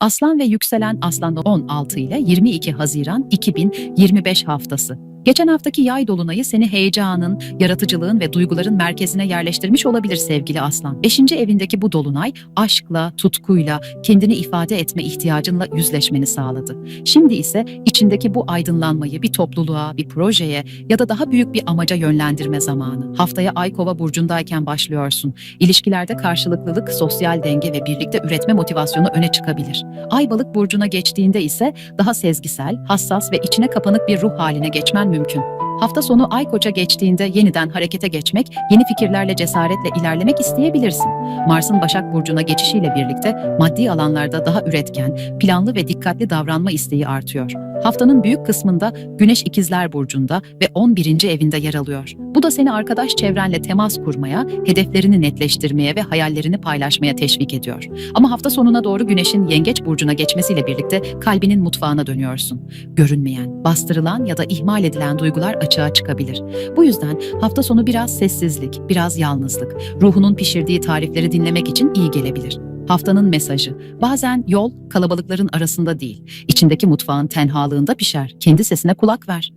Aslan ve yükselen Aslan'da 16 ile 22 Haziran 2025 haftası. Geçen haftaki yay dolunayı seni heyecanın, yaratıcılığın ve duyguların merkezine yerleştirmiş olabilir sevgili Aslan. Beşinci evindeki bu dolunay aşkla, tutkuyla, kendini ifade etme ihtiyacınla yüzleşmeni sağladı. Şimdi ise içindeki bu aydınlanmayı bir topluluğa, bir projeye ya da daha büyük bir amaca yönlendirme zamanı. Haftaya Ay Kova burcundayken başlıyorsun. İlişkilerde karşılıklılık, sosyal denge ve birlikte üretme motivasyonu öne çıkabilir. Ay Balık burcuna geçtiğinde ise daha sezgisel, hassas ve içine kapanık bir ruh haline geçmen mümkün. Hafta sonu Ay Koç'a geçtiğinde yeniden harekete geçmek, yeni fikirlerle cesaretle ilerlemek isteyebilirsin. Mars'ın Başak Burcu'na geçişiyle birlikte maddi alanlarda daha üretken, planlı ve dikkatli davranma isteği artıyor. Haftanın büyük kısmında Güneş İkizler Burcu'nda ve 11. evinde yer alıyor. Bu da seni arkadaş çevrenle temas kurmaya, hedeflerini netleştirmeye ve hayallerini paylaşmaya teşvik ediyor. Ama hafta sonuna doğru Güneş'in Yengeç Burcu'na geçmesiyle birlikte kalbinin mutfağına dönüyorsun. Görünmeyen, bastırılan ya da ihmal edilen duygular açığa çıkabilir. Bu yüzden hafta sonu biraz sessizlik, biraz yalnızlık, ruhunun pişirdiği tarifleri dinlemek için iyi gelebilir. Haftanın mesajı. Bazen yol kalabalıkların arasında değil, içindeki mutfağın tenhalığında pişer. Kendi sesine kulak ver.